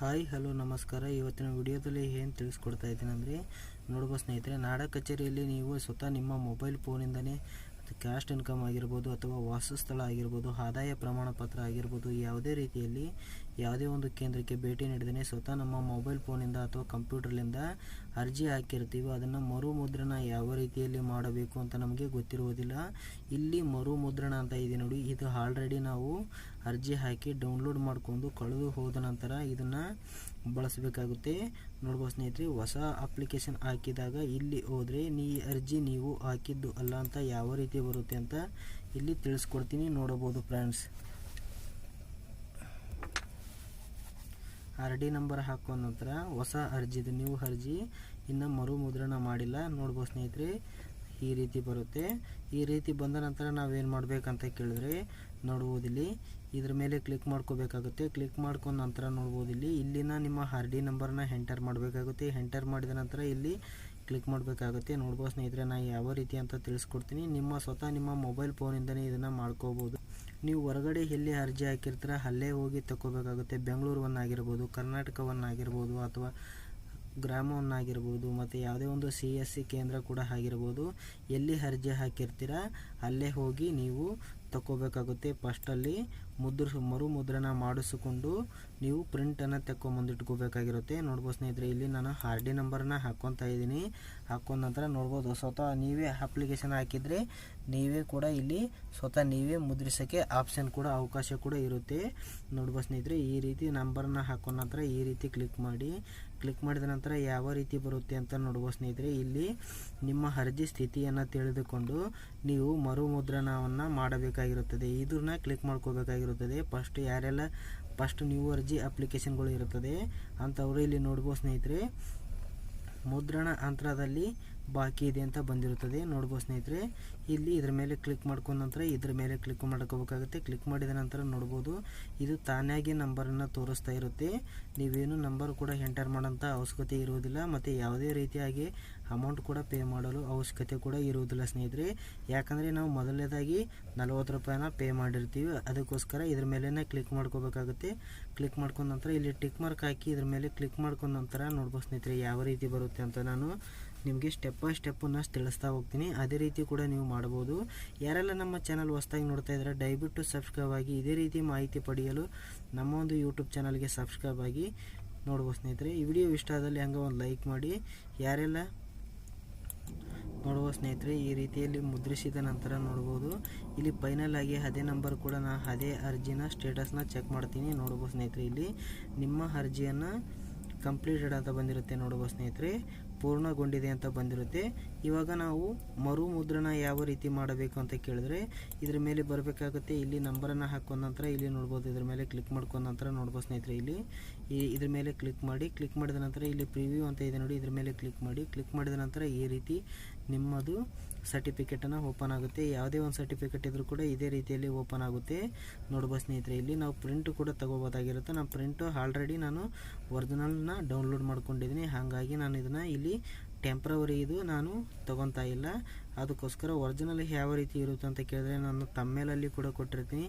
Hi, hello, ನಮಸ್ಕಾರ. ಇವತ್ತಿನ ವಿಡಿಯೋದಲ್ಲಿ ಏನು ತಿಳಿಸ್ಕೊಡ್ತಾ ಇದ್ದೀನಿ ಅಂದರೆ ನೋಡ್ಬೋದು ಸ್ನೇಹಿತರೆ, ನಾಡ ಕಚೇರಿಯಲ್ಲಿ ನೀವು ಸ್ವತಃ ನಿಮ್ಮ ಮೊಬೈಲ್ ಫೋನಿಂದನೇ ಕ್ಯಾಸ್ಟ್ ಇನ್ಕಮ್ ಆಗಿರ್ಬೋದು ಅಥವಾ ವಾಸಸ್ಥಳ ಆಗಿರ್ಬೋದು, ಆದಾಯ ಪ್ರಮಾಣ ಪತ್ರ ಆಗಿರ್ಬೋದು, ಯಾವುದೇ ರೀತಿಯಲ್ಲಿ ಯಾವುದೇ ಒಂದು ಕೇಂದ್ರಕ್ಕೆ ಭೇಟಿ ನೀಡಿದರೆ ಸ್ವತಃ ನಮ್ಮ ಮೊಬೈಲ್ ಫೋನಿಂದ ಅಥವಾ ಕಂಪ್ಯೂಟರ್ಲಿಂದ ಅರ್ಜಿ ಹಾಕಿರ್ತೀವಿ, ಅದನ್ನು ಮರು ಮುದ್ರಣ ಯಾವ ರೀತಿಯಲ್ಲಿ ಮಾಡಬೇಕು ಅಂತ ನಮಗೆ ಗೊತ್ತಿರುವುದಿಲ್ಲ. ಇಲ್ಲಿ ಮರು ಮುದ್ರಣ ಅಂತ ಇದೆ ನೋಡಿ, ಇದು ಆಲ್ರೆಡಿ ನಾವು ಅರ್ಜಿ ಹಾಕಿ ಡೌನ್ಲೋಡ್ ಮಾಡಿಕೊಂಡು ಕಳೆದು ಹೋದ ನಂತರ ಇದನ್ನು ಬಳಸಬೇಕಾಗುತ್ತೆ. ನೋಡ್ಬೋದು ಸ್ನೇಹಿತರೆ, ಹೊಸ ಅಪ್ಲಿಕೇಶನ್ ಹಾಕಿದಾಗ ಇಲ್ಲಿ ಹೋದರೆ ನೀ ಅರ್ಜಿ ನೀವು ಹಾಕಿದ್ದು ಅಲ್ಲ ಅಂತ ಯಾವ ರೀತಿ ಬರುತ್ತೆ ಅಂತ ಇಲ್ಲಿ ತಿಳಿಸ್ಕೊಡ್ತೀನಿ. ನೋಡಬಹುದು ಫ್ರೆಂಡ್ಸ್ ಆರ್ ಡಿ ನಂಬರ್ ಹಾಕೋ ನಂತರ ಹೊಸ ಅರ್ಜಿದು ನ್ಯೂ ಅರ್ಜಿ ಇನ್ನು ಮರು ಮುದ್ರಣ ಮಾಡಿಲ್ಲ. ನೋಡ್ಬೋದು ಸ್ನೇಹಿತರೆ, ಈ ರೀತಿ ಬರುತ್ತೆ. ಈ ರೀತಿ ಬಂದ ನಂತರ ನಾವೇನು ಮಾಡಬೇಕಂತ ಕೇಳಿದ್ರೆ ನೋಡ್ಬೋದಿಲ್ಲಿ. ಇದ್ರ ಮೇಲೆ ಕ್ಲಿಕ್ ಮಾಡ್ಕೋಬೇಕಾಗುತ್ತೆ. ಕ್ಲಿಕ್ ಮಾಡ್ಕೊಂಡ ನಂತರ ನೋಡ್ಬೋದು ಇಲ್ಲಿ ಇಲ್ಲಿನ ನಿಮ್ಮ ಆರ್ ಡಿ ನಂಬರ್ನ ಎಂಟರ್ ಮಾಡಬೇಕಾಗುತ್ತೆ. ಎಂಟರ್ ಮಾಡಿದ ನಂತರ ಇಲ್ಲಿ ಕ್ಲಿಕ್ ಮಾಡಬೇಕಾಗುತ್ತೆ. ನೋಡ್ಬೋದು ಸ್ನೇಹಿತರೆ ನಾನು ಯಾವ ರೀತಿ ಅಂತ ತಿಳಿಸ್ಕೊಡ್ತೀನಿ. ನಿಮ್ಮ ಸ್ವತಃ ನಿಮ್ಮ ಮೊಬೈಲ್ ಫೋನಿಂದನೇ ಇದನ್ನು ಮಾಡ್ಕೋಬೋದು. ನೀವು ಹೊರಗಡೆ ಎಲ್ಲಿ ಅರ್ಜಿ ಹಾಕಿರ್ತೀರ, ಅಲ್ಲೇ ಹೋಗಿ ತಗೋಬೇಕಾಗುತ್ತೆ ಬೆಂಗಳೂರವನ್ನಾಗಿರ್ಬೋದು, ಕರ್ನಾಟಕವನ್ನಾಗಿರ್ಬೋದು ಅಥವಾ ಗ್ರಾಮವನ್ನಾಗಿರ್ಬೋದು, ಮತ್ತು ಯಾವುದೇ ಒಂದು ಸಿ ಎಸ್ ಸಿ ಕೇಂದ್ರ ಕೂಡ ಆಗಿರ್ಬೋದು. ಎಲ್ಲಿ ಅರ್ಜಿ ಹಾಕಿರ್ತೀರ, ಅಲ್ಲೇ ಹೋಗಿ ನೀವು ತಗೋಬೇಕಾಗುತ್ತೆ ಫಸ್ಟಲ್ಲಿ ಮುದ್ರ ಮರು ಮುದ್ರಣ ಮಾಡಿಸಿಕೊಂಡು ನೀವು ಪ್ರಿಂಟನ್ನು ತೆಕ್ಕೊಂಬಂದಿಟ್ಕೋಬೇಕಾಗಿರುತ್ತೆ. ನೋಡ್ಬೋದು ಸ್ನೇಹಿತರೆ, ಇಲ್ಲಿ ನಾನು ಆರ್ ಡಿ ನಂಬರ್ನ ಹಾಕ್ಕೊತಾ ಇದ್ದೀನಿ. ಹಾಕೊಂಡ ನಂತರ ನೋಡ್ಬೋದು, ಸ್ವತಃ ನೀವೇ ಅಪ್ಲಿಕೇಶನ್ ಹಾಕಿದರೆ ನೀವೇ ಕೂಡ ಇಲ್ಲಿ ಸ್ವತಃ ನೀವೇ ಮುದ್ರಿಸೋಕ್ಕೆ ಆಪ್ಷನ್ ಕೂಡ ಅವಕಾಶ ಕೂಡ ಇರುತ್ತೆ. ನೋಡ್ಬೋದು ಸ್ನೇಹಿತರೆ, ಈ ರೀತಿ ನಂಬರ್ನ ಹಾಕೊಂಡ ನಂತರ ಈ ರೀತಿ ಕ್ಲಿಕ್ ಮಾಡಿ. ಕ್ಲಿಕ್ ಮಾಡಿದ ನಂತರ ಯಾವ ರೀತಿ ಬರುತ್ತೆ ಅಂತ ನೋಡ್ಬೋದು ಸ್ನೇಹಿತರೆ, ಇಲ್ಲಿ ನಿಮ್ಮ ಅರ್ಜಿ ಸ್ಥಿತಿಯನ್ನು ತಿಳಿದುಕೊಂಡು ನೀವು ಮರು ಮುದ್ರಣವನ್ನು ಮಾಡಬೇಕಾಗಿರುತ್ತದೆ ಇದನ್ನ ಕ್ಲಿಕ್ ಮಾಡ್ಕೋಬೇಕಾಗಿರುತ್ತದೆ ಫಸ್ಟ್ ಯಾರೆಲ್ಲ ಫಸ್ಟ್ ನ್ಯೂ ಅರ್ಜಿ ಅಪ್ಲಿಕೇಶನ್ಗಳು ಇರುತ್ತದೆ. ಅಂಥವರು ಇಲ್ಲಿ ನೋಡ್ಬೋದು ಸ್ನೇಹಿತರೆ. ಮುದ್ರಣ ಅಂತರದಲ್ಲಿ ಬಾಕಿ ಇದೆ ಅಂತ ಬಂದಿರುತ್ತದೆ. ನೋಡ್ಬೋದು ಸ್ನೇಹಿತರೆ, ಇಲ್ಲಿ ಇದ್ರ ಮೇಲೆ ಕ್ಲಿಕ್ ಮಾಡ್ಕೊಂಡ ನಂತರ ಇದ್ರ ಮೇಲೆ ಕ್ಲಿಕ್ ಮಾಡ್ಕೋಬೇಕಾಗುತ್ತೆ. ಕ್ಲಿಕ್ ಮಾಡಿದ ನಂತರ ನೋಡ್ಬೋದು, ಇದು ತಾನಾಗಿ ನಂಬರನ್ನು ತೋರಿಸ್ತಾ ಇರುತ್ತೆ. ನೀವೇನು ನಂಬರ್ ಕೂಡ ಎಂಟರ್ ಮಾಡೋಂಥ ಅವಶ್ಯಕತೆ ಇರುವುದಿಲ್ಲ, ಮತ್ತು ಯಾವುದೇ ರೀತಿಯಾಗಿ ಅಮೌಂಟ್ ಕೂಡ ಪೇ ಮಾಡಲು ಅವಶ್ಯಕತೆ ಕೂಡ ಇರುವುದಿಲ್ಲ ಸ್ನೇಹಿತರೆ. ಯಾಕಂದರೆ ನಾವು ಮೊದಲನೇದಾಗಿ ನಲ್ವತ್ತು ರೂಪಾಯಿನ ಪೇ ಮಾಡಿರ್ತೀವಿ. ಅದಕ್ಕೋಸ್ಕರ ಇದ್ರ ಮೇಲೇ ಕ್ಲಿಕ್ ಮಾಡ್ಕೋಬೇಕಾಗುತ್ತೆ. ಕ್ಲಿಕ್ ಮಾಡ್ಕೊಂಡ ನಂತರ ಇಲ್ಲಿ ಟಿಕ್ ಮಾರ್ಕ್ ಹಾಕಿ ಇದ್ರ ಮೇಲೆ ಕ್ಲಿಕ್ ಮಾಡ್ಕೊಂಡ ನಂತರ ನೋಡ್ಬೋದು ಸ್ನೇಹಿತರೆ, ಯಾವ ರೀತಿ ಬರುತ್ತೆ ಅಂತ ನಾನು ನಿಮಗೆ ಸ್ಟೆಪ್ ಬೈ ಸ್ಟೆಪ್ಪನ್ನು ತಿಳಿಸ್ತಾ ಹೋಗ್ತೀನಿ. ಅದೇ ರೀತಿ ಕೂಡ ನೀವು ಮಾಡ್ಬೋದು ಯಾರೆಲ್ಲ ನಮ್ಮ ಚಾನಲ್ ಹೊಸ್ದಾಗಿ ನೋಡ್ತಾ ಇದ್ದಾರೆ ದಯವಿಟ್ಟು ಸಬ್ಸ್ಕ್ರೈಬ್ ಆಗಿ, ಇದೇ ರೀತಿ ಮಾಹಿತಿ ಪಡೆಯಲು ನಮ್ಮ ಒಂದು ಯೂಟ್ಯೂಬ್ ಚಾನಲ್ಗೆ ಸಬ್ಸ್ಕ್ರೈಬ್ ಆಗಿ ನೋಡ್ಬೋದು ಸ್ನೇಹಿತರೆ. ಈ ವಿಡಿಯೋ ಇಷ್ಟ ಆದಲ್ಲಿ ಹಂಗೆ ಒಂದು ಲೈಕ್ ಮಾಡಿ. ಯಾರೆಲ್ಲ ನೋಡ್ಬೋದು ಸ್ನೇಹಿತರೆ, ಈ ರೀತಿಯಲ್ಲಿ ಮುದ್ರಿಸಿದ ನಂತರ ನೋಡ್ಬೋದು. ಇಲ್ಲಿ ಫೈನಲ್ ಆಗಿ ಅದೇ ನಂಬರ್ ಕೂಡ ನಾ ಅದೇ ಅರ್ಜಿನ ಸ್ಟೇಟಸ್ನ ಚೆಕ್ ಮಾಡ್ತೀನಿ ನೋಡ್ಬೋದು ಸ್ನೇಹಿತರೆ. ಇಲ್ಲಿ ನಿಮ್ಮ ಅರ್ಜಿಯನ್ನು ಕಂಪ್ಲೀಟೆಡ್ ಅಂತ ಬಂದಿರುತ್ತೆ ನೋಡ್ಬೋದು ಸ್ನೇಹಿತರೆ. ಪೂರ್ಣಗೊಂಡಿದೆ ಅಂತ ಬಂದಿರುತ್ತೆ. ಇವಾಗ ನಾವು ಮರು ಮುದ್ರಣ ಯಾವ ರೀತಿ ಮಾಡಬೇಕು ಅಂತ ಕೇಳಿದ್ರೆ, ಇದ್ರ ಮೇಲೆ ಬರಬೇಕಾಗುತ್ತೆ. ಇಲ್ಲಿ ನಂಬರನ್ನು ಹಾಕೊಂಡ ನಂತರ ಇಲ್ಲಿ ನೋಡ್ಬೋದು, ಇದ್ರ ಮೇಲೆ ಕ್ಲಿಕ್ ಮಾಡ್ಕೊಂಡ ನಂತರ ನೋಡ್ಬೋದು ಸ್ನೇಹಿತರೆ ಇಲ್ಲಿ. ಈ ಇದ್ರ ಮೇಲೆ ಕ್ಲಿಕ್ ಮಾಡಿ ಕ್ಲಿಕ್ ಮಾಡಿದ ನಂತರ ಇಲ್ಲಿ ಪ್ರಿವ್ಯೂ ಅಂತ ಇದೆ ನೋಡಿ, ಇದ್ರ ಮೇಲೆ ಕ್ಲಿಕ್ ಮಾಡಿ ಕ್ಲಿಕ್ ಮಾಡಿದ ನಂತರ ಈ ರೀತಿ ನಿಮ್ಮದು ಸರ್ಟಿಫಿಕೇಟನ್ನು ಓಪನ್ ಆಗುತ್ತೆ. ಯಾವುದೇ ಒಂದು ಸರ್ಟಿಫಿಕೇಟ್ ಇದ್ರೂ ಕೂಡ ಇದೇ ರೀತಿಯಲ್ಲಿ ಓಪನ್ ಆಗುತ್ತೆ. ನೋಡ್ಬೋದು ಸ್ನೇಹಿತರೆ, ಇಲ್ಲಿ ನಾವು ಪ್ರಿಂಟ್ ಕೂಡ ತಗೋಬೋದಾಗಿರುತ್ತೆ. ನಾನು ಪ್ರಿಂಟು ಆಲ್ರೆಡಿ ನಾನು ಒರಿಜಿನಲ್ನ ಡೌನ್ಲೋಡ್ ಮಾಡ್ಕೊಂಡಿದ್ದೀನಿ. ಹಾಗಾಗಿ ನಾನು ಇದನ್ನು ಇಲ್ಲಿ ಟೆಂಪ್ರವರಿ ಇದು ನಾನು ತೊಗೊತಾ ಇಲ್ಲ. ಅದಕ್ಕೋಸ್ಕರ ಒರಿಜಿನಲ್ ಯಾವ ರೀತಿ ಇರುತ್ತೆ ಅಂತ ಕೇಳಿದ್ರೆ ನಾನು ತಮ್ಮೇಲಲ್ಲಿ ಕೂಡ ಕೊಟ್ಟಿರ್ತೀನಿ.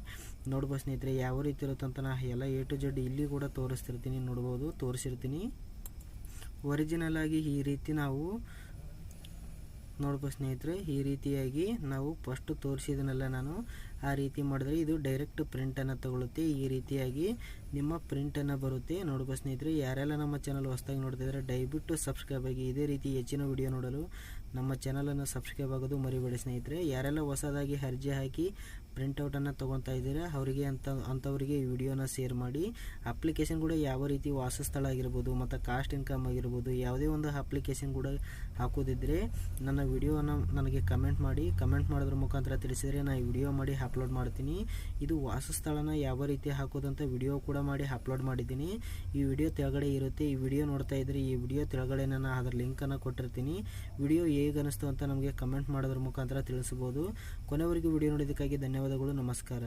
ನೋಡ್ಬೋದು ಸ್ನೇಹಿತರೆ, ಯಾವ ರೀತಿ ಇರುತ್ತೆ ಅಂತ ನಾನು ಎಲ್ಲ ಎ ಟು ಜೆಡ್ ಇಲ್ಲಿ ಕೂಡ ತೋರಿಸ್ತಿರ್ತೀನಿ. ನೋಡ್ಬೋದು, ತೋರಿಸಿರ್ತೀನಿ. ಒರಿಜಿನಲ್ ಆಗಿ ಈ ರೀತಿ ನಾವು ನೋಡ್ಬೋದು ಸ್ನೇಹಿತರೆ ಈ ರೀತಿಯಾಗಿ ನಾವು ಫಸ್ಟು ತೋರಿಸಿದನೆಲ್ಲ ನಾನು. ಆ ರೀತಿ ಮಾಡಿದ್ರೆ ಇದು ಡೈರೆಕ್ಟ್ ಪ್ರಿಂಟನ್ನು ತಗೊಳುತ್ತೆ ಈ ರೀತಿಯಾಗಿ ನಿಮ್ಮ ಪ್ರಿಂಟನ್ನು ಬರುತ್ತೆ. ನೋಡ್ಬೋದು ಸ್ನೇಹಿತರೆ, ಯಾರೆಲ್ಲ ನಮ್ಮ ಚಾನಲ್ ಹೊಸದಾಗಿ ನೋಡ್ತಿದ್ದಾರೆ ದಯವಿಟ್ಟು ಸಬ್ಸ್ಕ್ರೈಬ್ ಆಗಿ ಇದೇ ರೀತಿ ಹೆಚ್ಚಿನ ವಿಡಿಯೋ ನೋಡಲು ನಮ್ಮ ಚಾನಲನ್ನು ಸಬ್ಸ್ಕ್ರೈಬ್ ಆಗೋದು ಮರಿಬೇಡಿ ಸ್ನೇಹಿತರೆ. ಯಾರೆಲ್ಲ ಹೊಸದಾಗಿ ಅರ್ಜಿ ಹಾಕಿ ಪ್ರಿಂಟೌಟನ್ನು ತೊಗೊತಾ ಇದ್ದೀರಾ, ಅವರಿಗೆ ಅಂತ, ಅಂಥವರಿಗೆ ಈ ವಿಡಿಯೋನ ಶೇರ್ ಮಾಡಿ. ಅಪ್ಲಿಕೇಶನ್ ಕೂಡ ಯಾವ ರೀತಿ ವಾಸಸ್ಥಳ ಆಗಿರ್ಬೋದು, ಮತ್ತು ಕಾಸ್ಟ್ ಇನ್ಕಮ್ ಆಗಿರ್ಬೋದು, ಯಾವುದೇ ಒಂದು ಅಪ್ಲಿಕೇಶನ್ ಕೂಡ ಹಾಕೋದಿದ್ದರೆ ನನ್ನ ವಿಡಿಯೋನ ನನಗೆ ಕಮೆಂಟ್ ಮಾಡಿ. ಕಮೆಂಟ್ ಮಾಡೋದ್ರ ಮುಖಾಂತರ ತಿಳಿಸಿದರೆ ನಾನು ವಿಡಿಯೋ ಮಾಡಿ ಅಪ್ಲೋಡ್ ಮಾಡ್ತೀನಿ. ಇದು ವಾಸಸ್ಥಳನ ಯಾವ ರೀತಿ ಹಾಕೋದಂತ ವಿಡಿಯೋ ಕೂಡ ಮಾಡಿ ಅಪ್ಲೋಡ್ ಮಾಡಿದ್ದೀನಿ. ಈ ವಿಡಿಯೋ ತೆಳಗಡೆ ಇರುತ್ತೆ. ಈ ವಿಡಿಯೋ ನೋಡ್ತಾ ಇದ್ದರೆ ಈ ವಿಡಿಯೋ ತೆಳಗಡೆ ನಾನು ಅದರ ಲಿಂಕನ್ನು ಕೊಟ್ಟಿರ್ತೀನಿ. ವಿಡಿಯೋ ಹೇಗೆ ಅನಿಸ್ತು ಅಂತ ನಮಗೆ ಕಮೆಂಟ್ ಮಾಡೋದ್ರ ಮುಖಾಂತರ ತಿಳಿಸ್ಬೋದು. ಕೊನೆವರೆಗೂ ವಿಡಿಯೋ ನೋಡೋದಕ್ಕಾಗಿ ಧನ್ಯವಾದಗಳು. ನಮಸ್ಕಾರ.